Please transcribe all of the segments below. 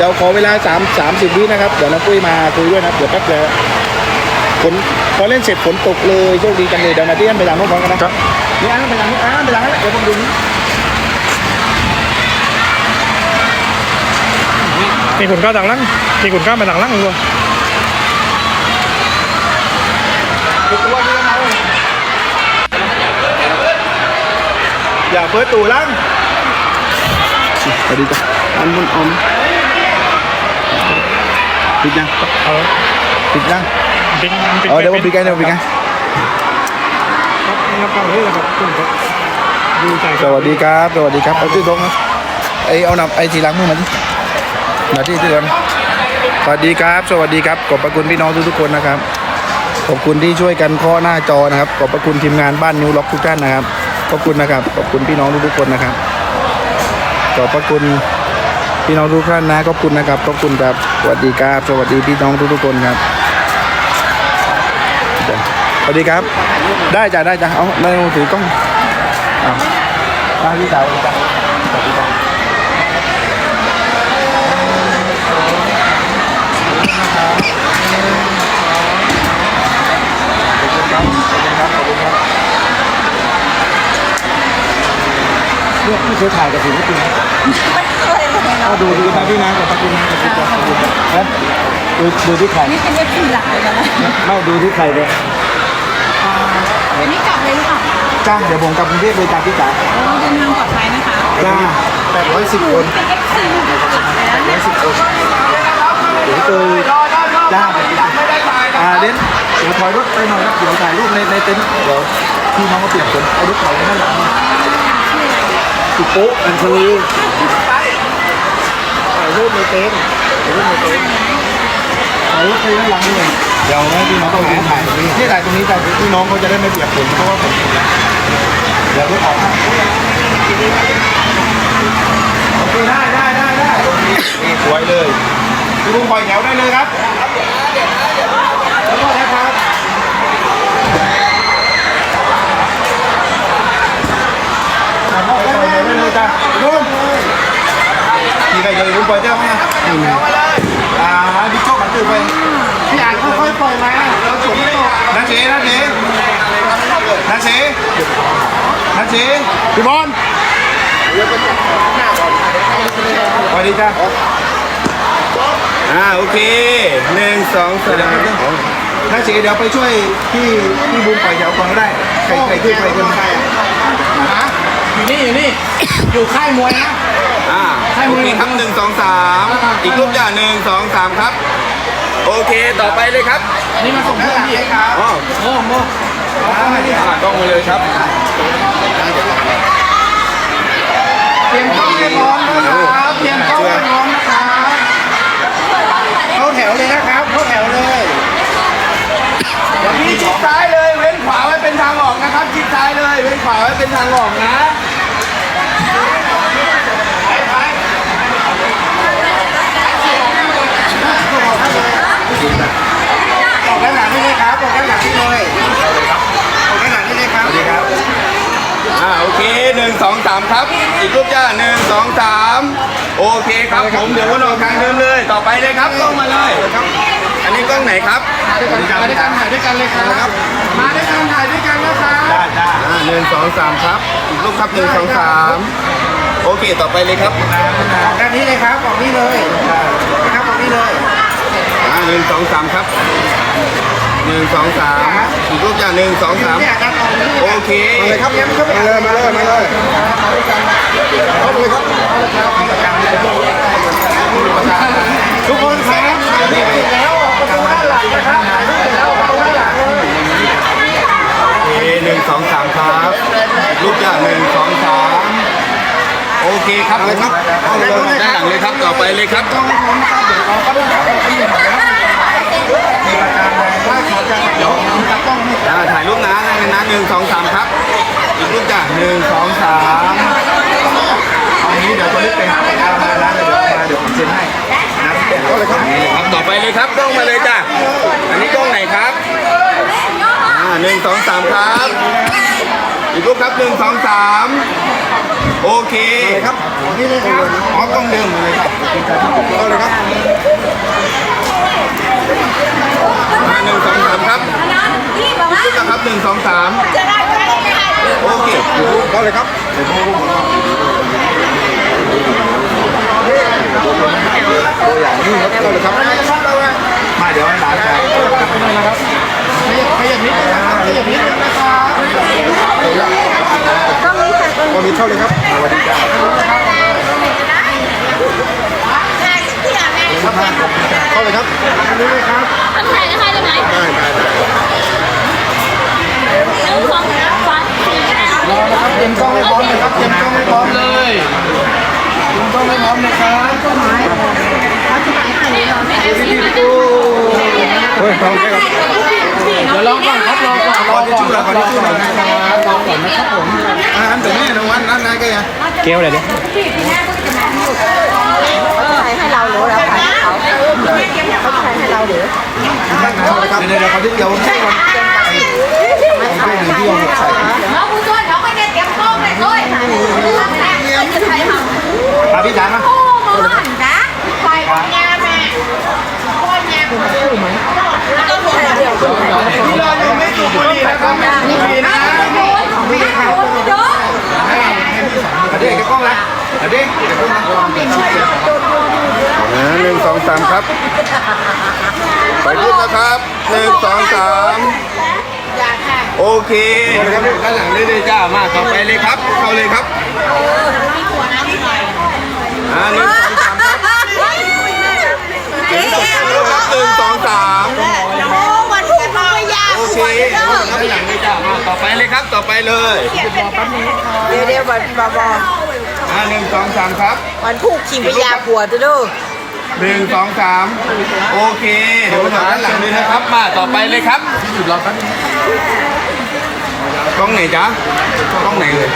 ครับเดี๋ยวขอเวลา3 30วินะครับ เดี๋ยวน้องปุ้ยมาคุยด้วยนะครับเดี๋ยวแป๊บเดียวฝนพอเล่นเสร็จฝนตกเลยโชคดีจังเลยเดี๋ยวนาทีนั้นไปหลังน้องพร้อมกันนะครับนี่อ่านไปหลังนี่อ่านไปหลังนะเดี๋ยวผมดูนี่มีขุนก้าวต่างหลังมีขุนก้าวมาต่างหลังอยู่ปิดตัวที่แล้วนะอย่าเปิดตู่ลังสวัสดีจ้ะอันมุนอม ปิดยังเอาปิดยังปิงปิงเออเดี๋ยวผมปิดกันเดี๋ยวผมปิดกันครับงับกันเลยนะครับคุณครับดูใจสวัสดีครับสวัสดีครับเอาที่ตรงนะไอเอาหนับไอทีหลังมือมาดิมาที่ที่เดิมสวัสดีครับ สวัสดีครับขอบพระคุณพี่น้องทุกๆคนนะครับขอบคุณที่ช่วยกันเคาะหน้าจอนะครับขอบพระคุณทีมงานบ้านนิวล็อกทุกท่านนะครับขอบคุณนะครับขอบคุณพี่น้องทุกๆคนนะครับขอบพระคุณ พี่น้องทุกท่านนะขอบคุณนะครับขอบคุณครับสวัสดีครับสวัสดีพี่น้องทุกๆคนครับสวัสดีครับ ได้จ้ะได้จ้ะเอาในมือถือกล้องมาพี่สาวจ้ะสวัสดีจ้ะขอบคุณครับขอบคุณครับขอบคุณครับเนี่ยพี่เคยถ่ายกับศิลปินไห มไม่เคยเลยเนาดูดูตาพี่นะขอบคุณนะขอบคุณครับขอบคุณนะดูดูที่ใครนี่เป็นเอฟซีหลักเลยนะไม่ดูที่ใครเลยวันนี้กลับเลยหรือเปล่าจ้าเดี๋ยวผมกลับกรุงเทพเลยจ้าพี่จ๋าเราเดินทางปลอดภัยนะคะจ้าแปดร้อยสิบคนเป็นเอฟซีหลักเลยนะร้อยสิบคนเดี๋ยวเคยจ้าอ่าเด่นเดี๋ยวถอยรถไปหน่อยครับเดี๋ยวถ่ายรูปในในเต็นท์เดี๋ยวพี่น้องก็เปลี่ยนคนเอารถถอยไปข้างหลังสุโป๊ะอันทลีถ่ายรูปในเต็นถ่ายรูปในเต็นถ่ายรูปไปข้างหลังนี่เดี๋ยวให้พี่น้องต้องถ่ายถ่ายที่ถ่ายตรงนี้แต่พี่น้องเขาจะได้ไม่เปียกฝนเพราะว่าผมเดี๋ยวรถออกโอเคได้ได้ได้ได้สวยเลยคุณบุ้งปล่อยแถวได้เลยครับ ขอโทษนะครับขอโทษได้เลยได้เลยจ้ะรุ่นนี่ ก็อย่าลืมปล่อยเจ้ามาอ่าพี่โจ้ขันตื่นไปพี่อ่านค่อยๆปล่อยมาเราสวมไม่ตกนันเสนันเสนันเสนันเสพี่บอลสวัสดีจ้าอ่าโอเคหนึ่งสองสามนันเสเดี๋ยวไปช่วยพี่พี่บุญปล่อยแถวก่อนก็ได้ใครใครช่วยใครคนใครอะอยู่นี่อยู่นี่อยู่ค่ายมวยนะ โอเคครับหนึ่งสองสามอีกรูปอย่างหนึ่งสองสามครับ โอเคต่อไปเลยครับนี่มาส่งเพื่อนพี่ครับอ๋อโอ้โหอ่ากล้องมาเลยครับเตรียมกล้องให้พร้อมนะครับเตรียมกล้องให้พร้อมนะครับเข้าแถวเลยนะครับเข้าแถวเลยพี่ชิดซ้ายเลยเว้นขวาไว้เป็นทางออกนะครับชิดซ้ายเลยเว้นขวาไว้เป็นทางออกนะ ออกด้านหลังนี่เลยครับออกด้านหลังนี่เลยออกด้านหลังนี่เลยครับสวัสดีครับ อ่าโอเคหนึ่ง สองสามครับ อีกรูปอย่างหนึ่งสองสามโอเคครับผมเดี๋ยววนออกทางเดิมเลย ต่อไปเลยครับกล้องมาเลยอันนี้กล้องไหนครับมาด้วยกันถ่ายด้วยกันเลยครับ มาด้วยกันถ่ายด้วยกันนะครับได้ได้อ่าหนึ่งสองสามครับ อีกรูปครับหนึ่งสองสามโอเคต่อไปเลยครับออกด้านนี้เลยครับออกนี่เลยนะครับออกนี่เลยอ่าหนึ่งสองสามครับหนึ่งสองสาม อีกรูปอย่างหนึ่งสองสามเนี่ยด้านออกนี่โอเคมาเลยครับมาเลยมาเลยมาเลยเข้าเลยครับทุกคนครับนี่ปิดแล้วออกประตูด้านหลังนะครับถ่ายรูปเสร็จแล้วออกประตูด้านหลังโอเคหนึ่งสองสามครับรูปอย่างหนึ่งสองสามโอเคครับผมครับด้านหลังเลยครับต่อไปเลยครับต้องให้ผมนะครับเดี๋ยวเราก็ต้องขอไปที่หน่อยนะาถ่ายรูปนะนั่งนะหนึ่งสองสามครับ อีกรูปจ้ะหนึ่งสองสามเอางี้เดี๋ยวตัวนี้ไปหาปากกามาแล้วเดี๋ยวมาเดี๋ยวผมเซ็นให้นะก็เลยครับครับต่อไปเลยครับกล้องมาเลยจ้ะอันนี้กล้องไหนครับอ่าหนึ่งสองสามครับ อีกรูปครับหนึ่งสองสามโอเคครับนี่เลยครับอ๋อกล้องเดิมเลยครับเอาเลยครับมา หนึ่งสองสามครับพี่บอกว่าขึ้นนะครับหนึ่งสองสามจะได้ไหมโอเคเอาเลยครับตัวอย่างนี้ครับเอาเลยครับมาเดี๋ยวให้หลานครับขยับนิดนึงนะครับขยับนิดนึงนะครับต้องมีใครคนก็มีเท่าเลยครับสวัสดีจ้าใครเสียแม่เข้าเลยครับนี่เลยครับทำใครจะใครได้ไหมได้ได้ได้หนึ่งสองสามสี่ห้ารอนะครับเตรียมกล้องให้พร้อมเลยครับเตรียมกล้องให้พร้อมเลยเตรียมกล้องให้พร้อมนะครับเฮ้ยลองแค่ครับเดี๋ยวรอก่อนครับรอก่อนรอก่อนรอก่อนรอก่อนนะครับรอก่อนนะครับผมอาหารถึงแม่รางวัลนั่นไงแกยังเกลเลยดิใครให้เราหรือเราใครให้เขาเขาใครให้เราหรือ เดี๋ยวเดี๋ยวเขาที่เดียวให้ก่อนให้หนึ่งที่ยองใส่น้องผู้ช่วยเขาไม่ได้เตรียมกล้องเลยด้วยจะใครทำมาพี่จ๋ามาโอ้โหหันนะไฟของงานแม่โอ้ยงานแล้วก็หัวเดียวที่เรายังไม่สูบบุหรี่นะครับไม่สูบบุหรี่นะของแม่โอ้ยเยอะอันนี้แกกล้องละอันนี้แกกล้องละหนึ่งสองสามครับ ไปรูปนะครับหนึ่งสองสามโอเคนะครับด้านหลังเลยเลยจ้ามาต่อไปเลยครับ เข้าเลยครับอ่าหนึ่งสองสามครับหนึ่งสองสามโอ้วันที่พ่อยาโอเคด้านหลังเลยจ้ามาต่อไปเลยครับ ต่อไปเลยเดี๋ยวเดี๋ยววันบอบออ่าหนึ่งสองสามครับวันผูกขิงพยาผัวจะดู หนึ่งสองสามโอเค เดี๋ยวมาต่อด้านหลังเลยนะครับ มาต่อไปเลยครับหยุดรอแป๊บนึงกล้องไหนจ๊ะกล้องไหนเลย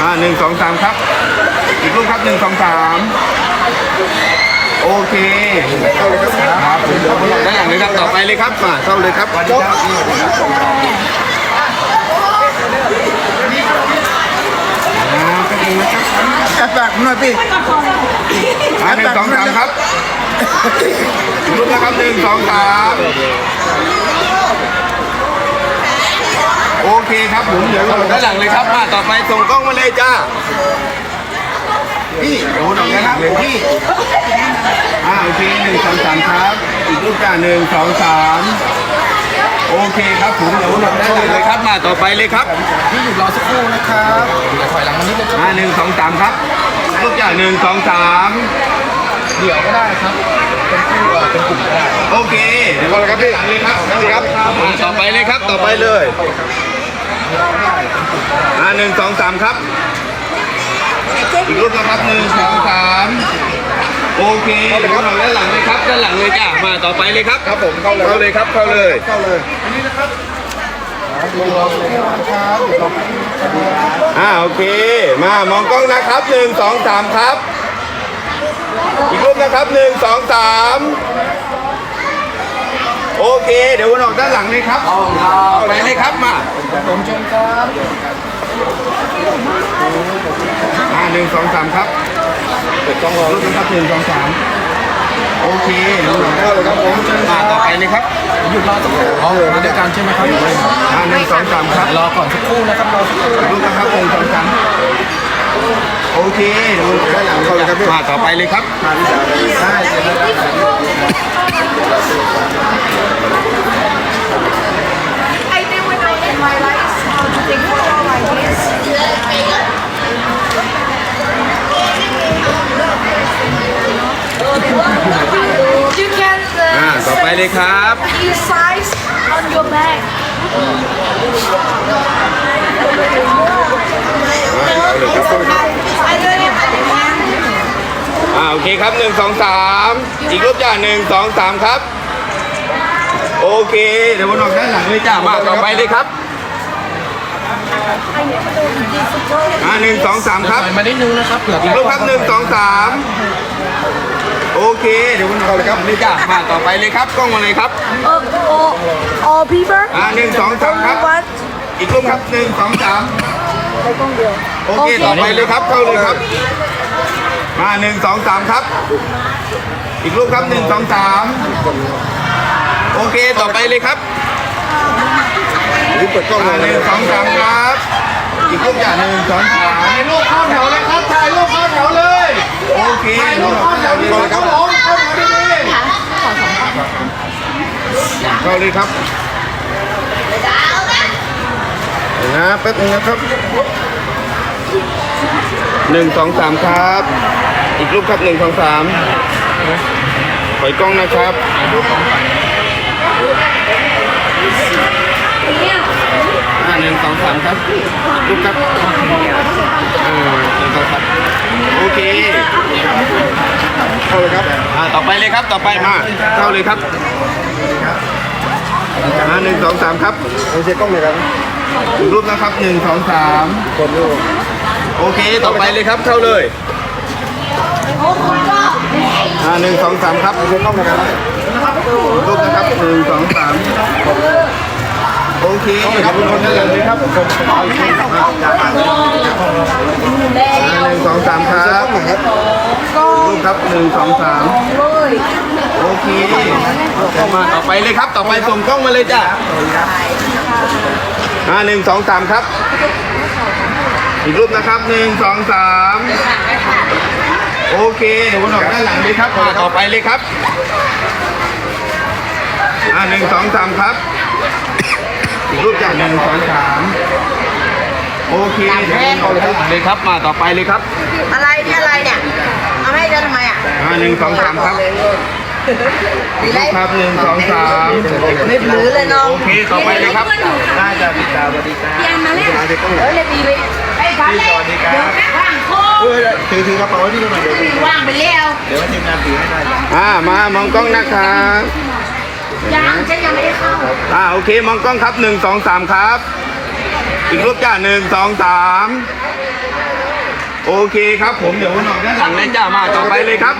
อ่าหนึ่งสองสามครับ อีกรูปครับหนึ่งสองสามโอเคเข้าเลยครับครับด้านหลังเลยครับต่อไปเลยครับมาเข้าเลยครับสวัสดีจ้าแอบแบบหน่อยพี่อ่าหนึ่งสองสามครับอีกรูปนะครับหนึ่งสองสามโอเคครับผมเดี๋ยวเราด้านหลังเลยครับมาต่อไปส่งกล้องมาเลยจ้าพี่โอ้หน่อยนะครับพี่อ่าโอเคหนึ่งสองสามครับ อีกรูปจ้าหนึ่งสองสามโอเคครับผมเดี๋ยวเราได้เลยครับมาต่อไปเลยครับพี่หยุดรอสักครู่นะครับ สองสามครับรูปจ้าหนึ่งสองสามเดี๋ยวก็ได้ครับ เป็นคู่เอ่อเป็นกลุ่มก็ได้ โอเคเดี๋ยวเราครับพี่เลยครับนี่ครับมาต่อไปเลยครับต่อไปเลยอ่าหนึ่งสองสามครับอีกรูปนะครับหนึ่งสองสามโอเคเดี๋ยวเราด้านหลังเลยครับด้านหลังเลยจ้ามาต่อไปเลยครับ ครับผมเข้าเลยเข้าเลยครับเข้าเลย เข้าเลย อันนี้นะครับดูร อ่าโอเค มามองกล้องนะครับหนึ่งสองสามครับ อีกรูปนะครับหนึ่งสองสามโอเค เดี๋ยววนออกด้านหลังเลยครับไปเลยครับมาผมเชิญครับอ่าหนึ่งสองสามครับเปิดกล้องรอรูปนะครับหนึ่งสองสาม โอเคเดี๋ยววนออกด้านหลังเลยครับผมมาต่อไปเลยครับหยุดรอสักครู่อ๋อมาด้วยกันใช่ไหมครับอ่าหนึ่งสองสามครับรอก่อนสักครู่นะครับรอสักครู่รูปนะครับหนึ่งสองสามโอเคเดี๋ยววนออกด้านหลังเลยครับมาต่อไปเลยครับได้เสร็จแล้ว I เลยครับ each size on your bag อ่าโอเคครับหนึ่งสองสามอีกรูปจ้าหนึ่งสองสามครับ โอเค เดี๋ยววนออกด้านหลังเลยจ้ามาต่อไปเลยครับอ่าหนึ่งสองสามครับถอยมานิดนึงนะครับเผื่ออีกรูปครับหนึ่งสองสาม โอเค เดี๋ยววนออกเลยครับเลยจ้ามาต่อไปเลยครับกล้องมาเลยครับ all, all, all people อ่าหนึ่งสองสามครับ what อีกรูปครับหนึ่งสองสามโอเค ต่อไปเลยครับเข้าเลยครับ มาหนึ่งสองสามครับ อีกรูปครับหนึ่งสองสามโอเคต่อไปเลยครับนี่เปิดกล้องมาเลยหนึ่งสองสามครับ อีกรูปอย่างหนึ่งสองสามถ่ายรูปเข้าแถวเลยครับถ่ายรูปเข้าแถวเลย โอเคถ่ายรูปเข้าแถวดีครับผมเข้าแถวดีเข้าเลยครับนะแป๊บนึงนะครับหนึ่งสองสามครับ อีกรูปครับหนึ่งสองสามถอยกล้องนะครับหนึ่งสองสามครับลูกครับอ่าหนึ่งสองสามโอเค เข้าเลยครับ อ่า ต่อไป เลยครับต่อไปมาเข้าเลยครับอ่าหนึ่งสองสามครับเอาเช็คกล้องเลยครับอีกรูปนะครับหนึ่งสองสามคนดูโอเคต่อไปเลยครับเข้าเลยอ่าหนึ่งสองสามครับเอาเช็คกล้องเลยครับรูปนะครับหนึ่งสองสามโอเคครับคนนั้นเลยครับอ่าหนึ่งสองสามครับรูปครับหนึ่งสองสาม โอเคมาต่อไปเลยครับ ต่อไปส่งกล้องมาเลยจ้ะอ่าหนึ่งสองสามครับ อีกรูปนะครับหนึ่งสองสามโอเคเดี๋ยววนออกด้านหลังเลยครับมาต่อไปเลยครับอ่าหนึ่งสองสามครับ อีกรูปจากหนึ่งสองสามโอเคเดี๋ยวเอาเลยครับเลยครับ มาต่อไปเลยครับ อะไรเนี่ยอะไรเนี่ย เอาให้เดินทำไมอะอ่าหนึ่งสองสามครับดีรูเลปยครับหนึ่งสองสามไม่หรือเลยน้องโอเคต่อไปเลยครับน่าจะมีตาบดีตาเออเลยดีเลยไอ้บ้านเลยเดี๋ยวว่างโคเออถือถือกระเป๋าไว้ที่ตรงไหนเดี๋ยวว่างไปแล้วเดี๋ยวให้ทีมงานถือให้ได้อ่ามามองกล้องนะครับยังฉันยังไม่ได้เข้าอ่าโอเคมองกล้องครับหนึ่งสองสามครับ อีกรูปจ้าหนึ่งสองสาม โอเคครับผมเดี๋ยววนอด้านหลังเลยจ้ามาต่อไปเลยครับ